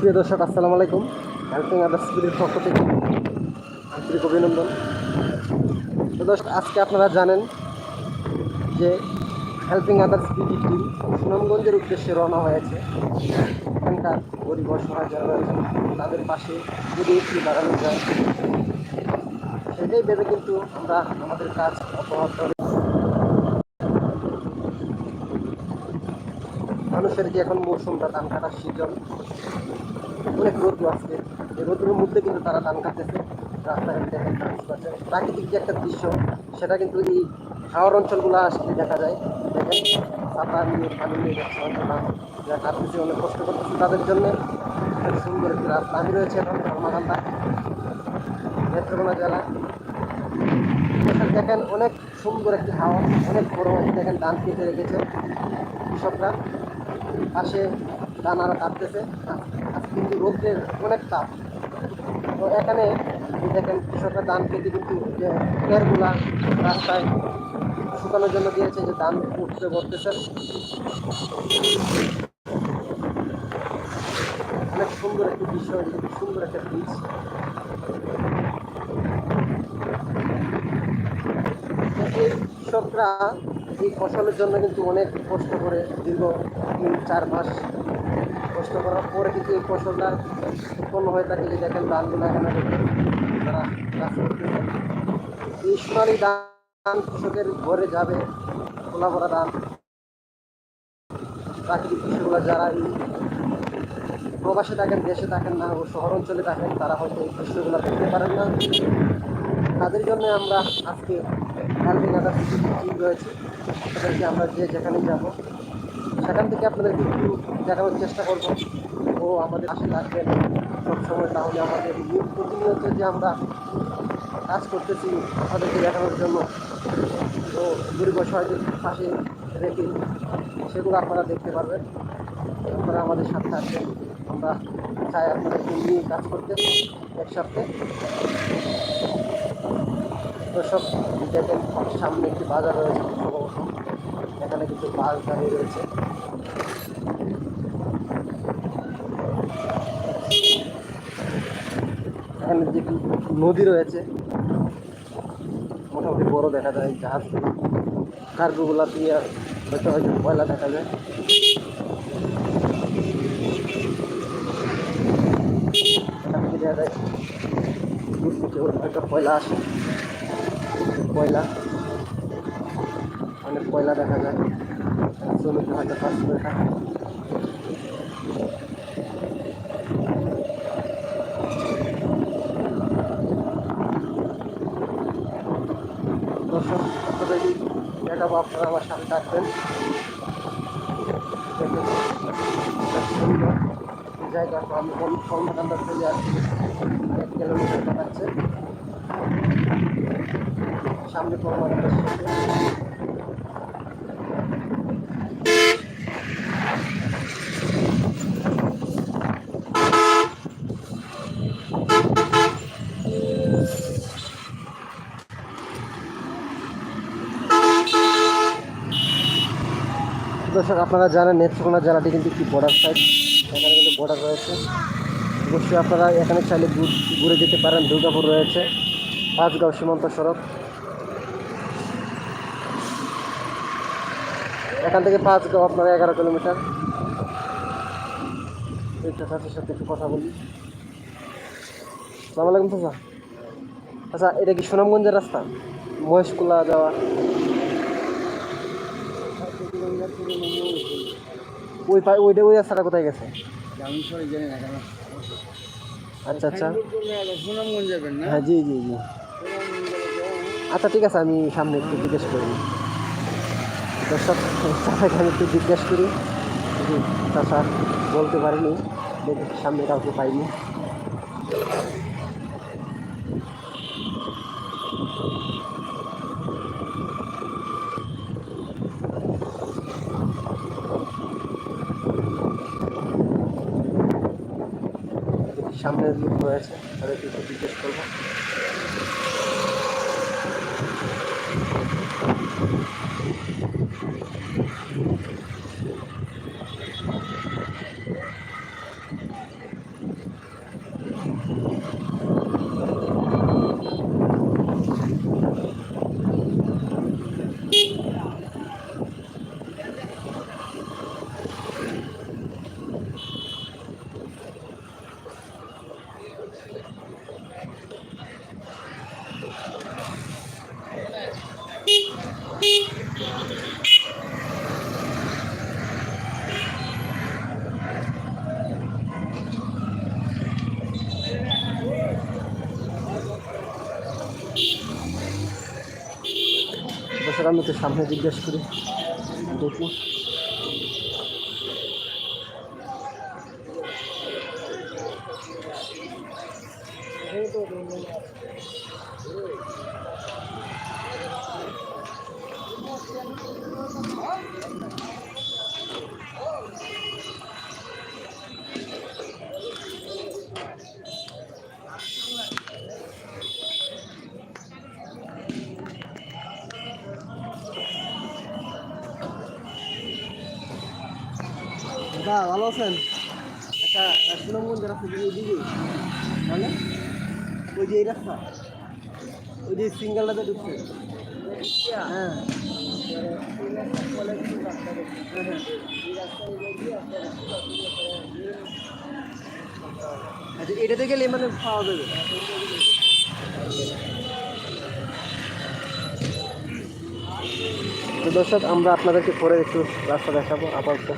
সুপ্রিয় দর্শক, আসসালামু আলাইকুম। হেল্পিং আদার্স স্কুলের পক্ষ থেকে আন্তরিক অভিনন্দন। তো দর্শক, আজকে আপনারা জানেন যে হেল্পিং আদার্স বিডি টিম সুনামগঞ্জের উদ্দেশ্যে রওনা হয়েছে। এখানকার গরিব অসহায় যারা রয়েছে, তাদের পাশে যদি একটু দাঁড়ানো যায়, সেটাই ভেবে কিন্তু আমরা আমাদের কাজ অব্যাহত। মানুষের যে এখন মৌসুমটা ধান কাটার সিজন অনেক রোদ্র আছে। এই রোদ্রের মধ্যে কিন্তু তারা ধান কাটতেছে রাস্তাঘাটে প্রাকৃতিক যে একটা দৃশ্য, সেটা কিন্তু এই হাওয়ার অঞ্চলগুলো আসলে দেখা যায়। দেখেন ছাতা নিয়ে পানি নিয়ে যাচ্ছে যারা কাটতেছে, অনেক কষ্ট করতেছে তাদের জন্য সুন্দর একটি রাস্তা। আমি রয়েছে এখন ধর্মাকান্দা নেত্রকোনা জেলা। দেখেন অনেক সুন্দর একটি হাওয়া অনেক বড় দেখেন, ধান কেটে রেখেছে কৃষকরা। পাশে দানারা কাটতেছে। কিন্তু রোদ্রের অনেক তাপ। তো এখানে দেখেন কৃষকরা ধান কেটে কিন্তু পেয়ারগুলা রাস্তায় শুকানোর জন্য দিয়েছে, যে ধান উঠতে বলতেছে অনেক সুন্দর একটি খুব সুন্দর একটা ব্রিজ। কৃষকরা এই ফসলের জন্য কিন্তু অনেক কষ্ট করে দীর্ঘ তিন, চার মাস কষ্ট করার পরে কিন্তু এই ফসলটা উৎপন্ন হয়ে থাকে। যে দেখেন, ধানগুলো এখানে তারা কাজ করতেছে এই সোনালি ধান কৃষকের ঘরে যাবে, খোলা ভরা ধান। প্রাকৃতিক কৃষকগুলো যারা এই প্রবাসে থাকেন, দেশে থাকেন না, ও শহর অঞ্চলে থাকেন, তারা হয়তো এই দৃশ্যগুলো দেখতে পারেন না। তাদের জন্য আমরা আজকে হেল্পিং আদার রয়েছে। তাদেরকে আমরা যে যেখানে যাব সেখান থেকে আপনাদেরকে একটু দেখানোর চেষ্টা করব। ও আমাদের পাশে থাকবেন সবসময়, তাহলে আমাদের প্রতিনিয়ত যে আমরা কাজ করতেছি আপনাদেরকে দেখানোর জন্য তো গরিব অসহায়দের পাশে রেখে সেগুলো আপনারা দেখতে পারবেন। আপনারা আমাদের সাথে থাকবেন আমরা চাই আপনাদেরকে নিয়ে কাজ করতে একসাথে দর্শক, দেখেন সামনে একটি বাজার রয়েছে এখানে কিন্তু বাস দাঁড়িয়ে রয়েছে। এখানে যে নদী রয়েছে, মোটামুটি বড় দেখা যায়, জাহাজ, কার্গোগুলা দিয়ে হয়তো হয়তো কয়লা দেখা যায়। হয়তো কয়লা আসে। কয়লা, অনেক কয়লা দেখা যায়। শ্রমিকরা হয়তো আপনাদেরই দেখাবো আপনারা আমার সাথে থাকবেন জায়গাটা আমি কর্মকাণ্ড চলে আসছি এক কিলোমিটার দেখাচ্ছে সামনে কর্মকাণ্ড দর্শক, আপনারা জানেন নেত্রকোনা জেলাটি কিন্তু একটি বর্ডার সাইড এখানে কিন্তু বর্ডার রয়েছে। অবশ্যই আপনারা এখানে চাইলে ঘুরে যেতে পারেন। দুর্গাপুর রয়েছে। পাঁচগাঁও সীমান্ত সড়ক। এখান থেকে পাঁচগাঁও আপনারা এগারো কিলোমিটার। চাচার সাথে একটু কথা বলি। সালাম আলাইকুম আচ্ছা এটা কি সুনামগঞ্জের রাস্তা? মহেশকুলা যাওয়া। ওই পা- ওইটা ওই রাস্তাটা কোথায় গেছে? আমি সবাই জানি না কেন আচ্ছা আচ্ছা। সুনামগঞ্জ যাবেন না? হ্যাঁ জি জি জি। আচ্ছা ঠিক আছে আমি সামনে একটু জিজ্ঞেস করি। দর্শক চাচাকে আমি একটু জিজ্ঞেস করি। জি চাচা বলতে পারিনি সামনে কাউকে পাইনি। দেখি সামনে লোক রয়েছে তাদেরকে একটু জিজ্ঞেস করব। দর্শক একটু সামনে জিজ্ঞেস করি। দেখি দাদা ভালো আছেন? একটা সুনামগঞ্জ রাস্তা দিয়ে দিকে। মানে? ওই যে এই রাস্তা। ওই যে সিঙ্গেলটাতে ঢুকছে। হ্যাঁ। আচ্ছা এটাতে গেলে মানে পাওয়া যাবে তো দর্শক, আমরা আপনাদেরকে পরে একটু রাস্তা দেখাবো, আপাতত।